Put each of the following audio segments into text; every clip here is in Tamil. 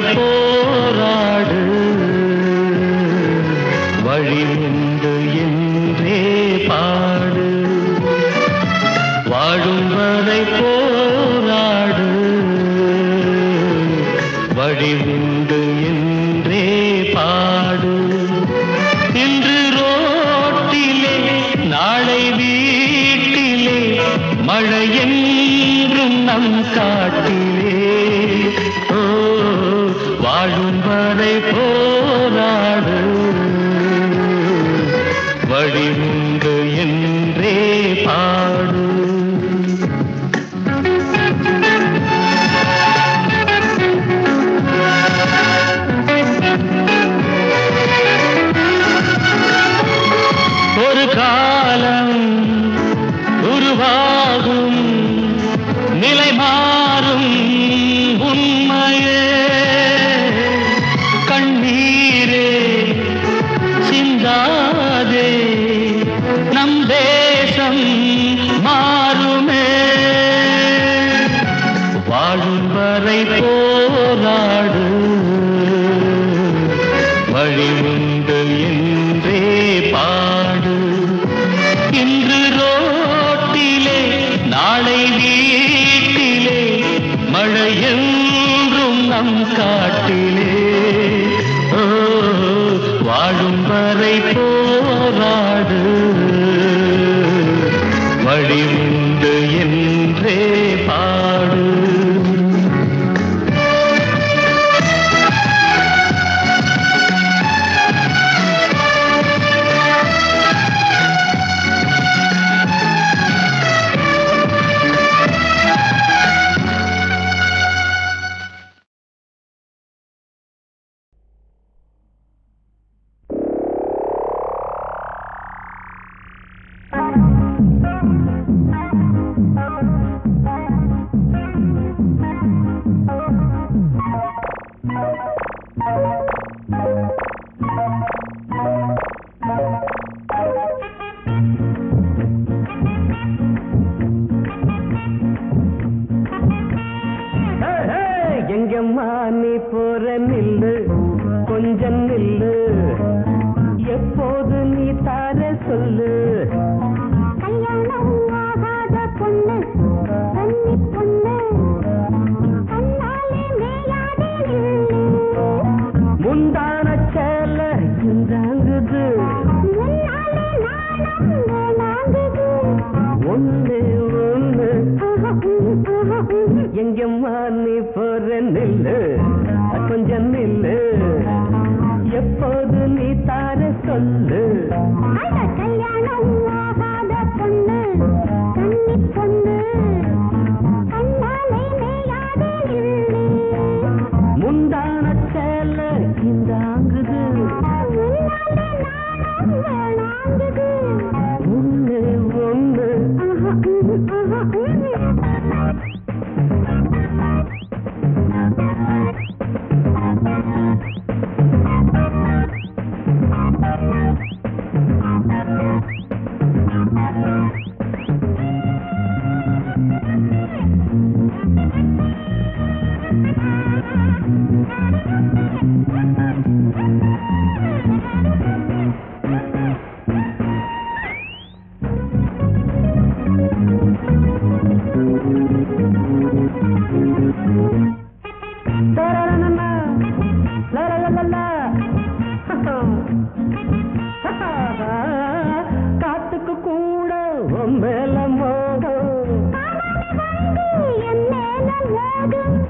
போய் அறிவு போல் ஏம்மா நீ போற நில்லு கொஞ்சம் நில்லு. எப்போது நீ தார சொல்லு நில்லு கொஞ்சம் நில்லு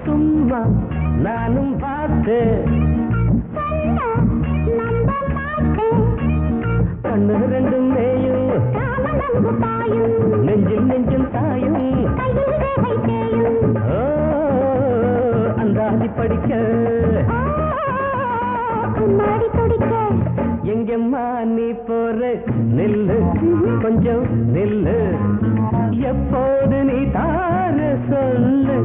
துன்பம். நானும் பார்த்து கண்ணு ரெண்டும் மேயும். நெஞ்சில் நெஞ்சும் தாயும் அந்தாதி படிக்க. எங்கம்மா நீ போற? நெல்லு. கொஞ்சம் நெல்லு. எப்போது நீ தார சொல்லு?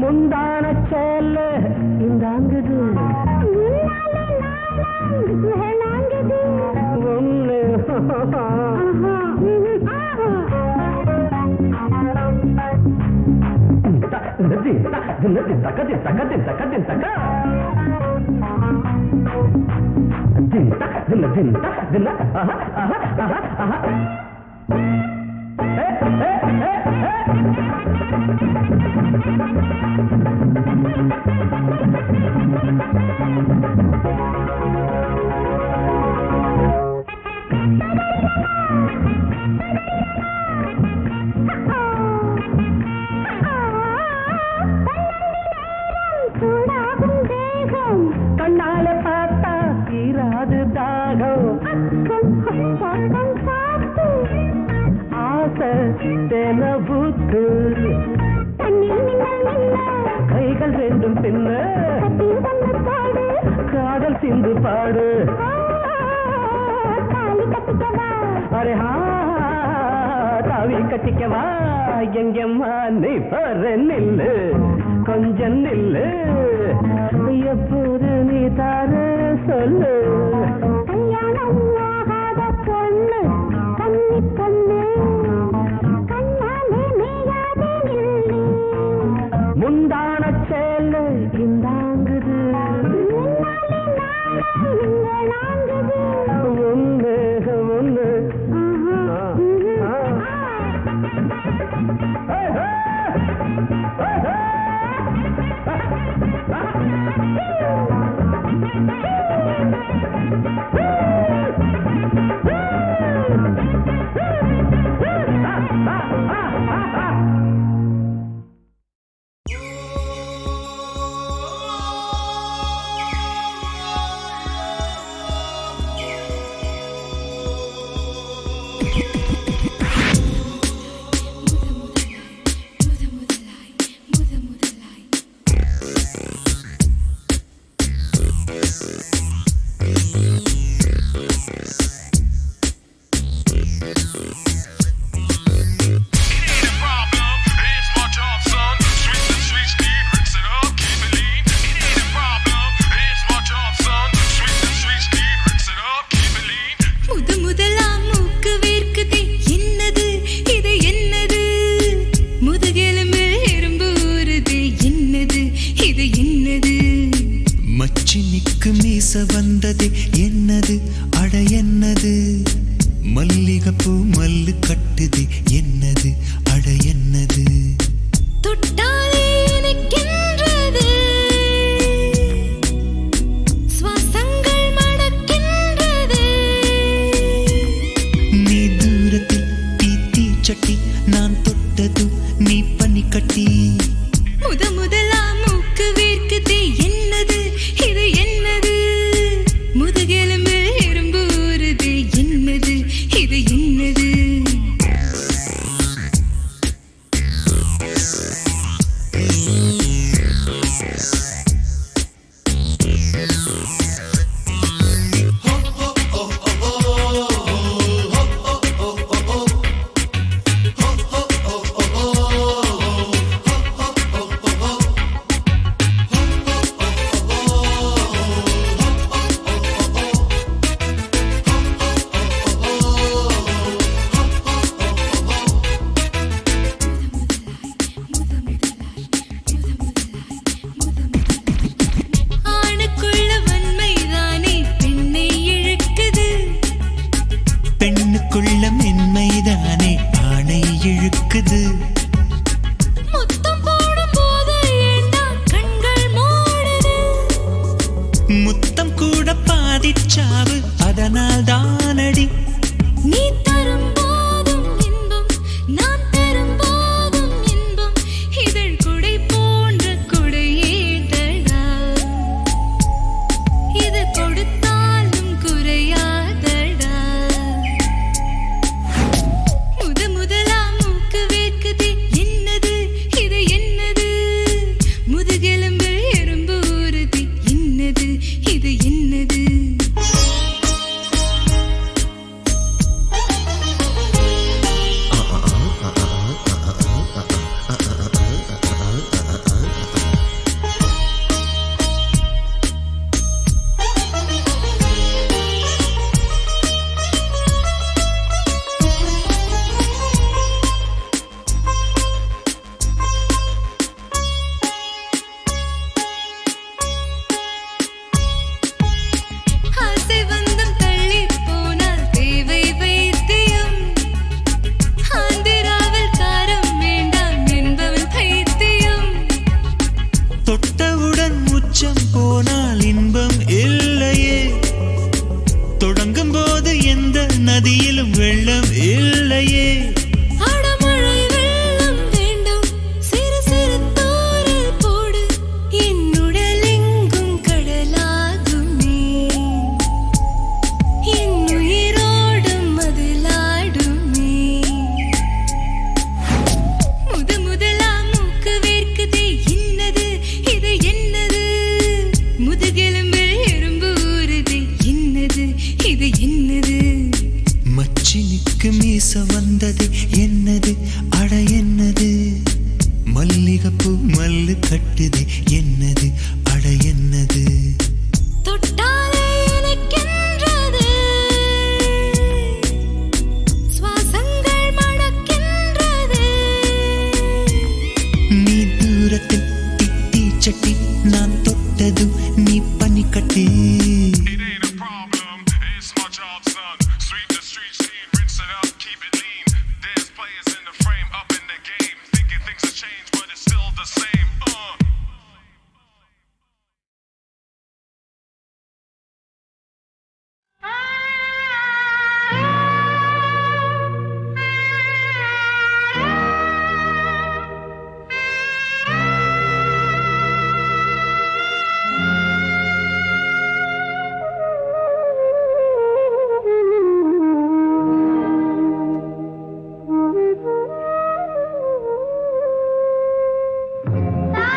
முந்தான சொல்ல இந்தாங்குது. ஒன்று தக்கத்தின் தக்கத்தின் தக்கத்தின் தக்கத்தின் தக்கத்தின் தக்க ज़िंदा ज़िंदा आहा आहा आहा आहा। தாவி கட்டிக்கவா? எங்கம்மா நீ பாரு நில்லு. கொஞ்சம் நில்லு. எப்போது நீ தார சொல்லு. கல்யாணம் ஆகாத பொண்ணு கண்ணி பொண்ணு Woo!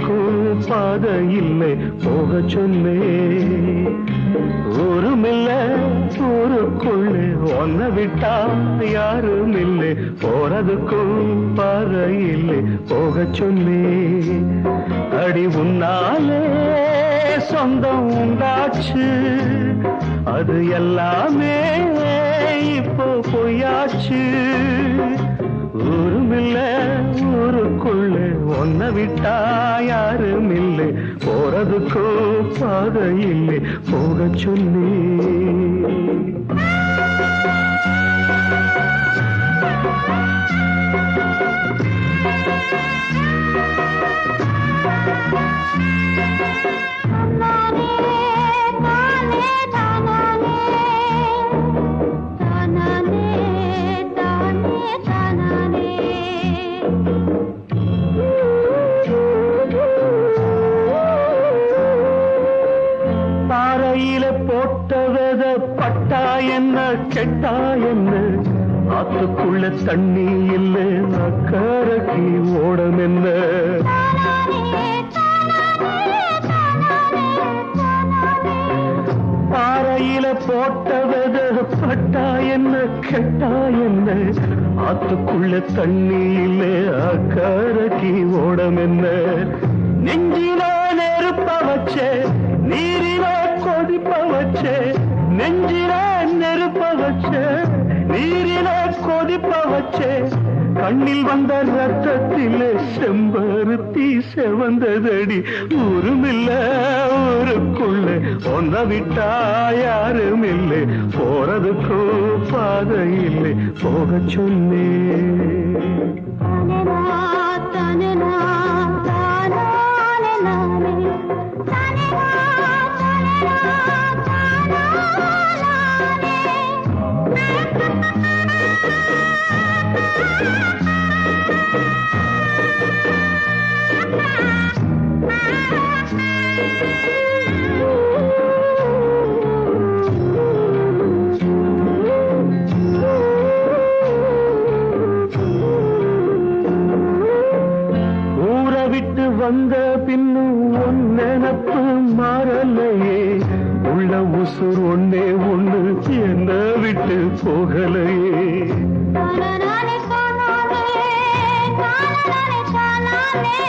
போக்கும் பாதை இல்லை போக சொன்னே. ஊருமில்ல ஊருக்குள்ள ஒன்ன விட்டா யாரும் இல்லை போறதுக்கும் பாதை இல்லை போக சொன்னே. அடி உன்னாலே சொந்தம் உண்டாச்சு. அது எல்லாமே இப்போ பொய்யாச்சு. ஊருமில்ல ஊருக்குள்ள ஒன்ன விட்டா யாரும் இல்லை போறதுக்கோ பாதை இல்லை போக சொல்லி ஓடம் என்ன பாறையில போட்ட வித பட்டா என்ன கெட்டா என்ன? ஆத்துக்குள்ள தண்ணி இல்ல அக்கறைக்கு ஓடம் என்ன நெஞ்சில நெருப்ப வச்சே நீரில கொதிப்ப வச்சே நெஞ்சில நெருப்ப வச்சே நீரில கொதிப்ப வச்சே. கண்ணில் வந்த ரத்தத்திலே செம்பருத்தி செவந்ததடி ஊருமில்ல ஊருக்குள்ள ஒன்ன விட்டா யாரும் இல்லை போறதுக்கோ பாதை இல்லை போக சொல்லே Thank you. வந்த பின்னும் உன் நினப்பு மாறலையே. உள்ள உசுர் ஒன்னே ஒண்ணு என்ன விட்டு போகலையே. தானே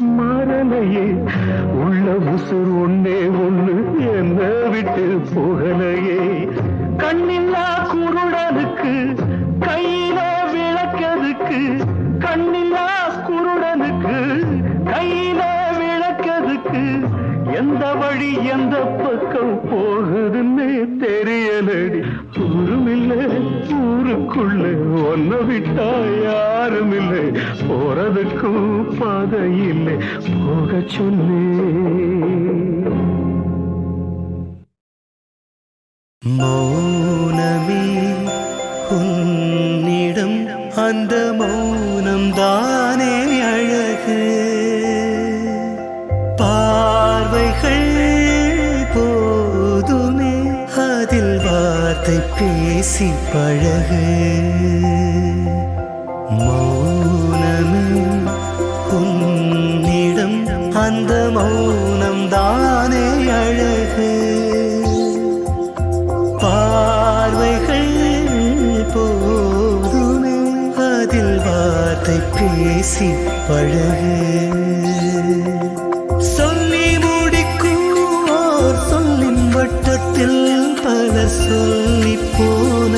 மாறலையே. உள்ள உசுர் ஒன்னே ஒண்ணு என்ன விட்டு போகலையே. கண்ணில் ஊருக்குள்ள ஒன்ன விட்டா யாரும் இல்லை. போறதுக்கும் பாதை இல்லை போக சொல்லு மௌனமே உன்னிடம் அந்த மௌனம் தானே அழகு. பார்வைகள் வார்த்தை பேசி பழகு. மௌனமே உன்னிடம் அந்த மௌனம் தானே அழகு. பார்வைகள் போதுமே அதில் வார்த்தை பேசி பழகு. வட்டத்தில் பல சொல்லி போன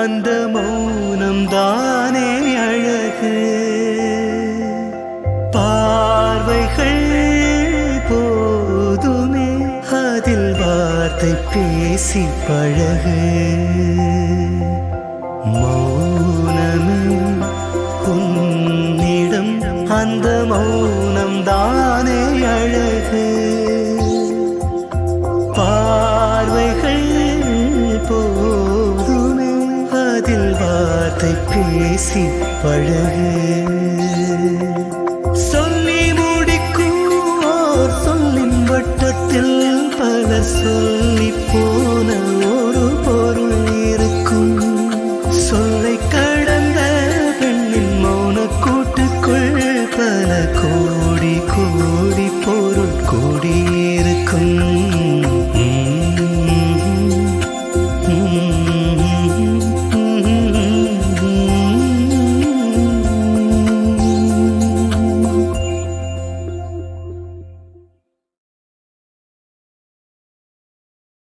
அந்த மௌனம் தானே அழகு. பார்வைகள் போதுமே அதில் வார்த்தை பேசி பழகு. பேசி பழகு. சொல்லி முடிக்கும் சொல்லின் வட்டத்தில் பல சொல்